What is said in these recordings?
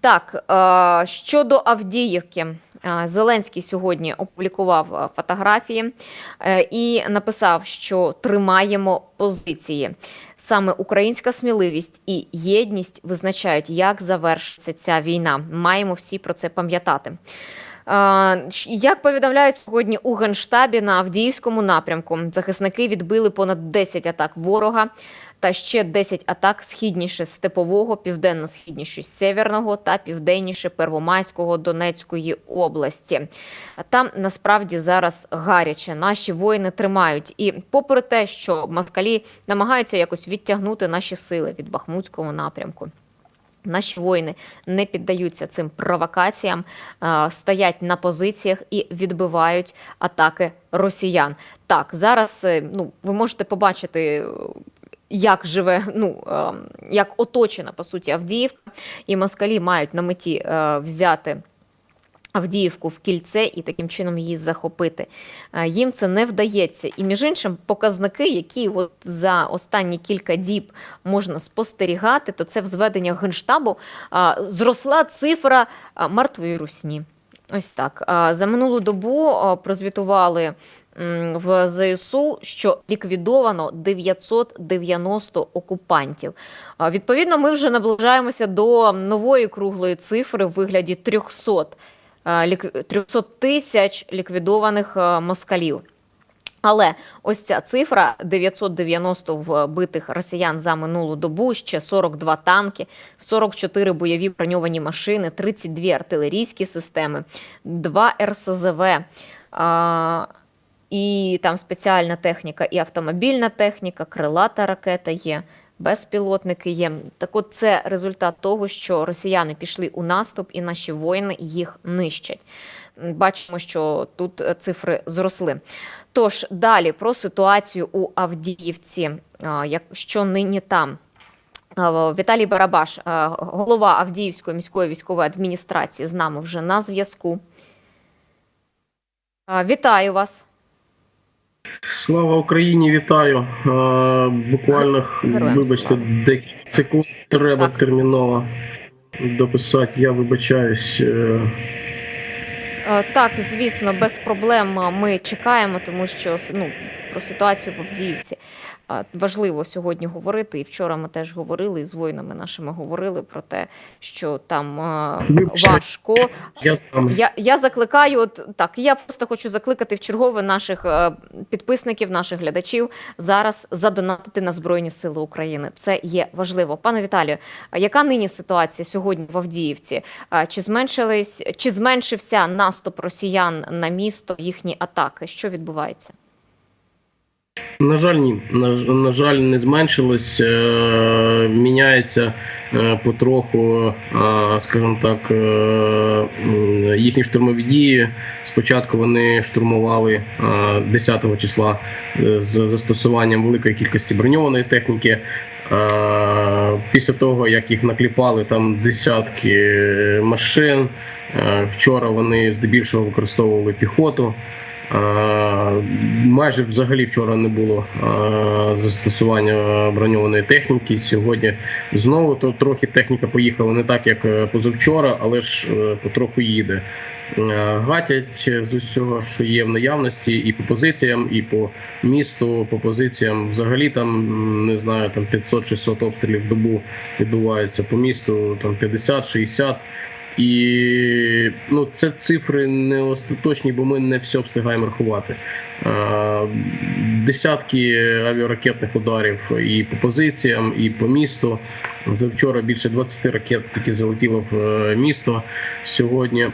Так, е, щодо Авдіївки, е, Зеленський сьогодні опублікував е, фотографії і написав, що тримаємо позиції. Саме українська сміливість і єдність визначають, як завершиться ця війна. Маємо всі про це пам'ятати. Як повідомляють сьогодні у Генштабі на Авдіївському напрямку, захисники відбили понад 10 атак ворога та ще 10 атак східніше Степового, південно-східніше Северного та південніше Первомайського Донецької області. Там насправді зараз гаряче. Наші воїни тримають. І попри те, що москалі намагаються якось відтягнути наші сили від Бахмутського напрямку. Наші воїни не піддаються цим провокаціям, стоять на позиціях і відбивають атаки росіян. Так, зараз е, ну, ви можете побачити, е, як живе, ну е, як оточена по суті Авдіївка, і москалі мають на меті е, взяти. Авдіївку в кільце і таким чином її захопити. Е, Їм це не вдається. І між іншим, показники, які от за останні кілька діб можна спостерігати, то це в зведеннях генштабу зросла цифра мертвої русні. Ось так. За минулу добу прозвітували в ЗСУ, що ліквідовано 990 окупантів. Відповідно, ми вже наближаємося до нової круглої цифри в вигляді 300 а, 300 тисяч ліквідованих москалів. Але ось ця цифра 990 вбитих росіян за минулу добу, ще 42 танки, 44 бойові броньовані машини, 32 артилерійські системи, 2 РСЗВ. А, і там спеціальна техніка, і автомобільна техніка, крилата ракета є, безпілотники є. Так от це результат того, що росіяни пішли у наступ, і наші воїни їх нищать. Бачимо, що тут е, цифри зросли. Тож далі про ситуацію у Авдіївці, як що нині там. Віталій Барабаш, голова Авдіївської міської військової адміністрації, з нами вже на зв'язку. Вітаю вас. Слава Україні, вітаю. Е, буквально Героям вибачте, декілька секунд треба Так. терміново дописати. Я вибачаюсь. Е, Так, звісно, без проблем ми чекаємо, тому що ну, про ситуацію в Авдіївці важливо сьогодні говорити. І вчора ми теж говорили, і з воїнами нашими говорили про те, що там важко. Я. Я, я закликаю, от так, я просто хочу закликати в чергове наших підписників, наших глядачів зараз задонатити на Збройні Сили України. Це є важливо. Пане Віталію, яка нині ситуація сьогодні в Авдіївці? Чи зменшились, чи зменшився наступ росіян на місто, їхні атаки? Що відбувається? На жаль, ні. На, на жаль, не зменшилось. Е, міняється е, потроху, е, скажімо так, їхні штурмові дії. Спочатку вони штурмували е, 10 числа з застосуванням великої кількості броньованої техніки. Після того, як їх накліпали там десятки машин, вчора вони здебільшого використовували піхоту. Майже взагалі вчора не було застосування броньованої техніки. Сьогодні знову то трохи техніка поїхала не так, як е, позавчора, але ж е, потроху їде. Е, Гатять з усього, що є в наявності, і по позиціям, і по місту, по позиціям. Взагалі там не знаю, там 500-600 обстрілів в добу відбувається по місту, там 50-60. І ну, це цифри не остаточні, бо ми не все встигаємо рахувати. Десятки авіаракетних ударів і по позиціям, і по місту. Завчора більше 20 ракет тільки залетіло в е, місто. Сьогодні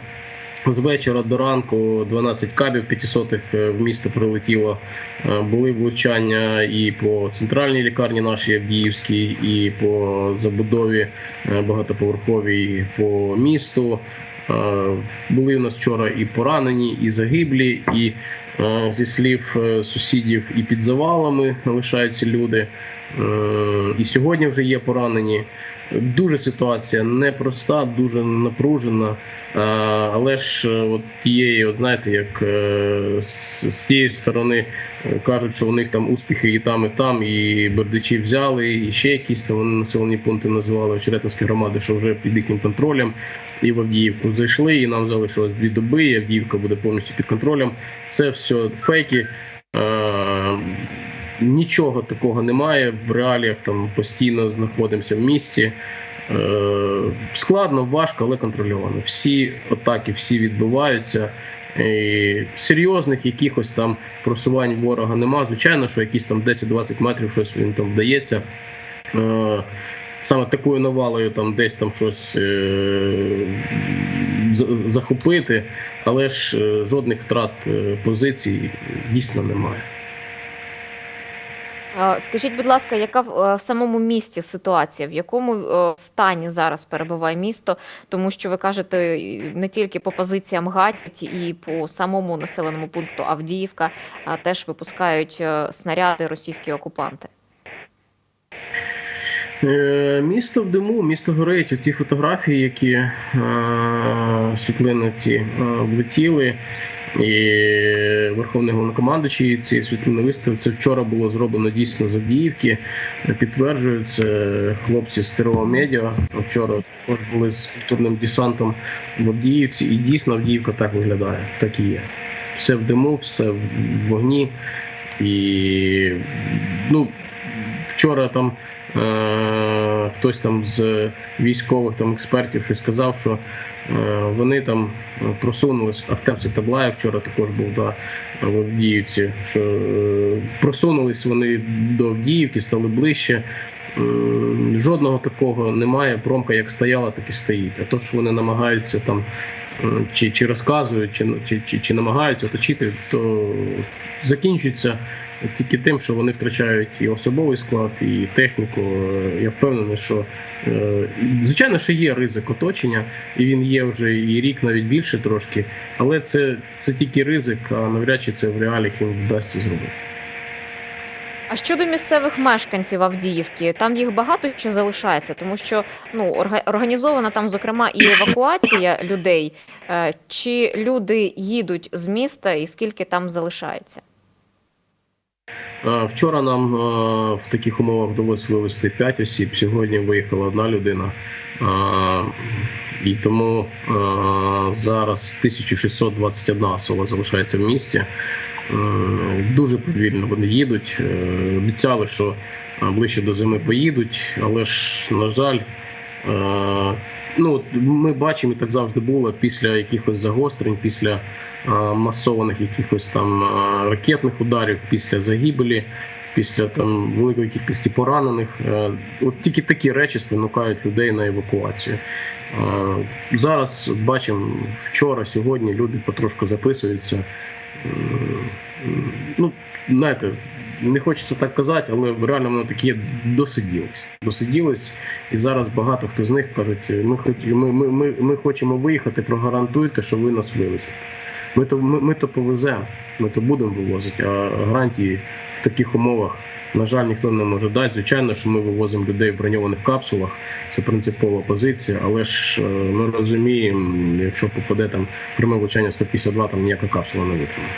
з вечора до ранку 12 кабів 500 в місто прилетіло. Е, Були влучання і по центральній лікарні нашій Авдіївській, і по забудові е, багатоповерховій по місту. Е, Були у нас вчора і поранені, і загиблі, і е, зі слів е, сусідів, і під завалами лишаються люди. Е, І сьогодні вже є поранені. Дуже ситуація непроста, дуже напружена. Е, Але ж е, от тієї, от знаєте, як з, з тієї сторони кажуть, що у них там успіхи і там, і там, і бердичі взяли, і ще якісь там вони населені пункти називали Очеретинські громади, що вже під їхнім контролем. І в Авдіївку зайшли, і нам залишилось дві доби, і Авдіївка буде повністю під контролем. Це все фейки. Нічого такого немає. В реаліях там постійно знаходимося в місті. Е, складно, важко, але контрольовано. Всі атаки, всі відбуваються. І серйозних якихось там просувань ворога нема. Звичайно, що якісь там 10-20 метрів щось він там вдається. Е, Саме такою навалою там десь там щось е, захопити, але ж жодних втрат позицій дійсно немає. Скажіть, будь ласка, яка в е, в самому місті ситуація? В якому е, стані зараз перебуває місто? Тому що ви кажете не тільки по позиціям гатять, і по самому населеному пункту Авдіївка а теж випускають е, снаряди російські окупанти. Е, Місто в диму, місто горить. Ті фотографії, які е, світлини ці е, влетіли, і Верховний головнокомандуючий ці світлини виставив. Це вчора було зроблено дійсно з Авдіївки. Підтверджують це хлопці з Стерео Медіа. Вчора також були з культурним десантом в Авдіївці, і дійсно Авдіївка так виглядає, так і є. Все в диму, все в вогні. І ну, вчора там хтось там з військових там експертів щось сказав, що е, вони там просунулись. Ахтем таблая вчора також був да, в Авдіївці, що е, просунулись вони до Авдіївки, стали ближче. Жодного такого немає. Промка як стояла, так і стоїть. А то, що вони намагаються там чи, чи розказують, чи, чи, чи, чи намагаються оточити, то закінчується тільки тим, що вони втрачають і особовий склад, і техніку. Е, Я впевнений, що е, звичайно, що є ризик оточення, і він є вже і рік, навіть більше трошки, але це, це тільки ризик, а навряд чи це в реаліях їм вдасться зробити. А щодо місцевих мешканців Авдіївки, там їх багато чи залишається, тому що ну організована там, зокрема, і евакуація людей. Е, Чи люди їдуть з міста, і скільки там залишається? Е, Вчора нам е, в таких умовах вдалося вивезти 5 осіб. Сьогодні виїхала одна людина. Е, І тому зараз 1621 особа залишається в місті. Дуже повільно вони їдуть. Обіцяли, що ближче до зими поїдуть, але ж, на жаль, ну, ми бачимо, і так завжди було після якихось загострень, після е, масованих якихось там е, ракетних ударів, після загибелі, після там великої кількості поранених. Е, От тільки такі речі спонукають людей на евакуацію. Е, Зараз бачимо вчора, сьогодні люди потрошку записуються. Ну, знаєте, не хочеться так казати, але реально воно таке досиділось. Досиділось, і зараз багато хто з них кажуть: ми, ми, ми, ми хочемо виїхати, прогарантуйте, що ви нас вивезете. Ми то ми, ми то повеземо, ми то будемо вивозити, а гарантії в таких умовах, на жаль, ніхто не може дати. Звичайно, що ми вивозимо людей в броньованих капсулах, це принципова позиція, але ж е, ми розуміємо, якщо попаде там пряме влучання 152, там ніяка капсула не витримає.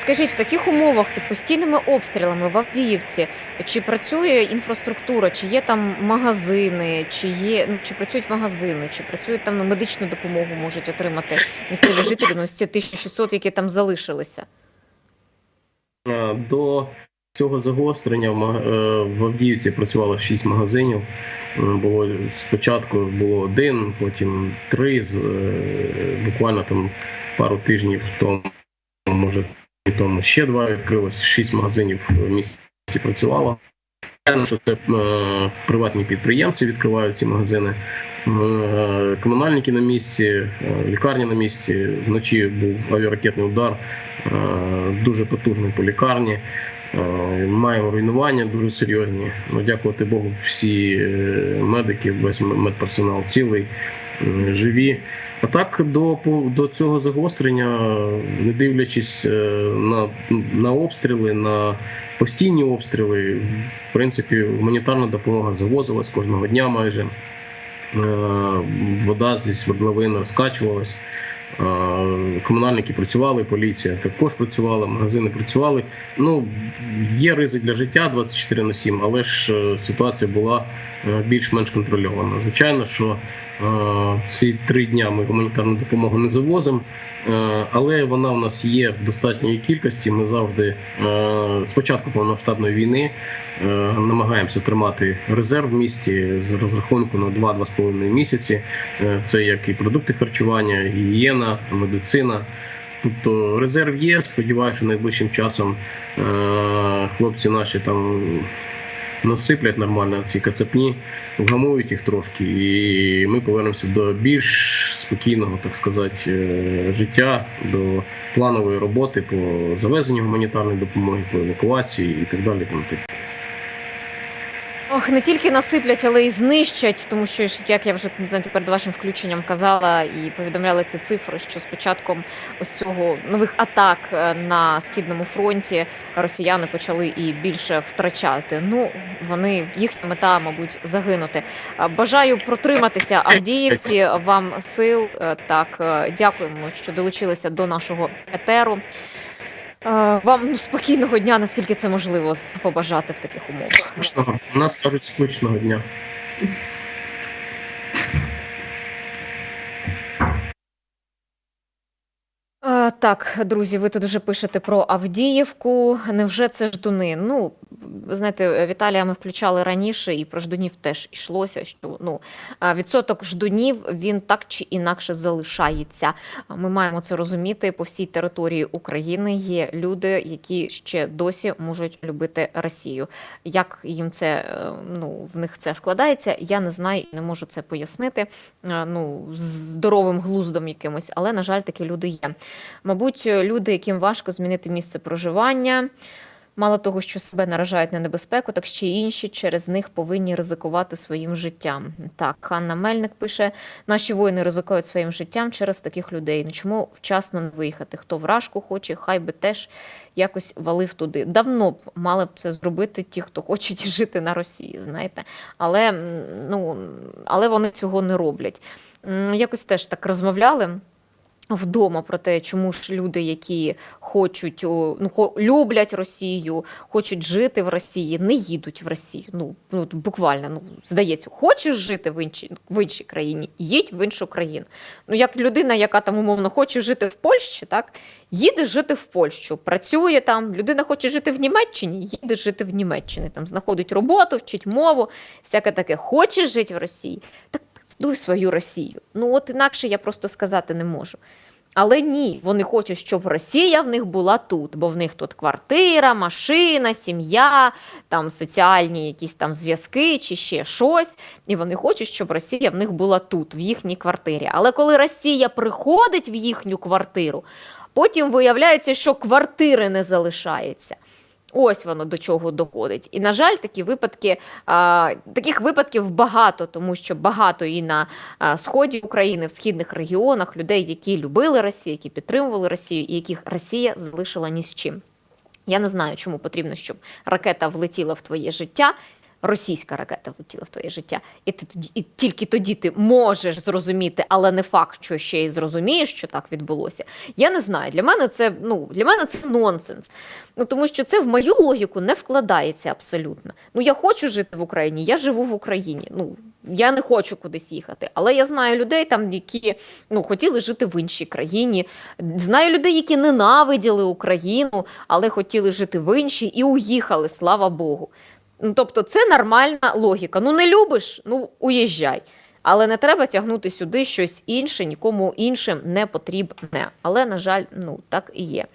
Скажіть, в таких умовах під постійними обстрілами в Авдіївці чи працює інфраструктура, чи є там магазини, чи є ну, чи працюють магазини, чи працюють там ну, медичну допомогу можуть отримати місцеві жителі, ну, з ці 1600, які там залишилися? Е, До цього загострення в е, Авдіївці працювало шість магазинів. Е, Було спочатку було один, потім три. Буквально там пару тижнів тому, може тому ще два відкрилось. Шість магазинів в місті працювало. Що це е, приватні підприємці відкривають ці магазини. Е, Комунальники на місці, е, лікарні на місці. Вночі був авіаракетний удар, е, дуже потужний по лікарні. Е, Маємо руйнування дуже серйозні. Ну, дякувати Богу, всі е, медики, весь медперсонал цілий, е, живі. А так до, до цього загострення, не дивлячись е, на, на обстріли, на постійні обстріли, в принципі, гуманітарна допомога завозилась кожного дня майже. Е, Вода зі свердловин розкачувалась. Комунальники працювали, поліція також працювала, магазини працювали. Ну, є ризик для життя 24 на 7, але ж е, ситуація була е, більш-менш контрольована. Звичайно, що е, ці три дня ми гуманітарну допомогу не завозимо, але вона в нас є в достатньої кількості. Ми завжди з початку повномасштабної війни намагаємося тримати резерв в місті з розрахунку на 2-2,5 місяці. Це як і продукти харчування, гігієна, медицина. Тобто резерв є. Сподіваюся, що найближчим часом е, хлопці наші там насиплять нормально ці кацапні, вгамують їх трошки, і ми повернемося до більш спокійного, так сказати, е, життя, до планової роботи по завезенню гуманітарної допомоги, по евакуації і так далі. Типу. Ох, не тільки насиплять, але й знищать, тому що як я вже знаєте, перед вашим включенням казала і повідомляла ці цифри, що з початком ось цього нових атак е, на східному фронті росіяни почали і більше втрачати. Ну вони їхня мета, мабуть, загинути. Бажаю протриматися Авдіївці. Вам сил. Е, Так, е, дякуємо, що долучилися до нашого етеру. Вам ну, спокійного дня, наскільки це можливо побажати в таких умовах. Скучного. У нас кажуть скучного дня. Так, друзі, ви тут вже пишете про Авдіївку. Невже це ждуни? Ну, знаєте, Віталія ми включали раніше, і про ждунів теж йшлося. Що ну відсоток ждунів він так чи інакше залишається. Ми маємо це розуміти. По всій території України є люди, які ще досі можуть любити Росію. Як їм це е, ну в них це вкладається? Я не знаю, і не можу це пояснити. е, Ну здоровим глуздом якимось, але на жаль, такі люди є. Мабуть, люди, яким важко змінити місце проживання, мало того, що себе наражають на небезпеку, так ще й інші через них повинні ризикувати своїм життям. Так, Ханна Мельник пише: наші воїни ризикують своїм життям через таких людей. Ну чому вчасно не виїхати? Хто вражку хоче, хай би теж якось валив туди. Давно б мали б це зробити ті, хто хочуть жити на Росії, знаєте. Але, ну, але вони цього не роблять. Якось теж так розмовляли вдома про те, чому ж люди, які хочуть ну люблять Росію, хочуть жити в Росії, не їдуть в Росію. Ну, ну буквально ну здається, хочеш жити в іншій в іншій країні, їдь в іншу країну. Ну як людина, яка там умовно хоче жити в Польщі, так їде жити в Польщу, працює там. Людина хоче жити в Німеччині, їде жити в Німеччині. Там знаходить роботу, вчить мову, всяке таке. Хочеш жити в Росії, так дуй свою Росію. Ну от інакше я просто сказати не можу. Але ні, вони хочуть, щоб Росія в них була тут, бо в них тут квартира, машина, сім'я, там соціальні якісь там зв'язки чи ще щось. І вони хочуть, щоб Росія в них була тут, в їхній квартирі. Але коли Росія приходить в їхню квартиру, потім виявляється, що квартири не залишається. Ось воно до чого доходить. І, на жаль, такі випадки, а, таких випадків багато, тому що багато і на а, сході України, в східних регіонах людей, які любили Росію, які підтримували Росію, і яких Росія залишила ні з чим. Я не знаю, чому потрібно, щоб ракета влетіла в твоє життя. Російська ракета влетіла в твоє життя, і ти тоді, і тільки тоді ти можеш зрозуміти, але не факт, що ще й зрозумієш, що так відбулося. Я не знаю. Для мене це ну для мене це нонсенс. Ну тому що це в мою логіку не вкладається абсолютно. Ну я хочу жити в Україні, я живу в Україні. Ну я не хочу кудись їхати. Але я знаю людей, там які ну хотіли жити в іншій країні. Знаю людей, які ненавиділи Україну, але хотіли жити в іншій і уїхали, слава Богу. Ну, тобто, це нормальна логіка. Ну не любиш, ну уїжджай. Але не треба тягнути сюди щось інше, нікому іншим не потрібне. Але, на жаль, ну так і є.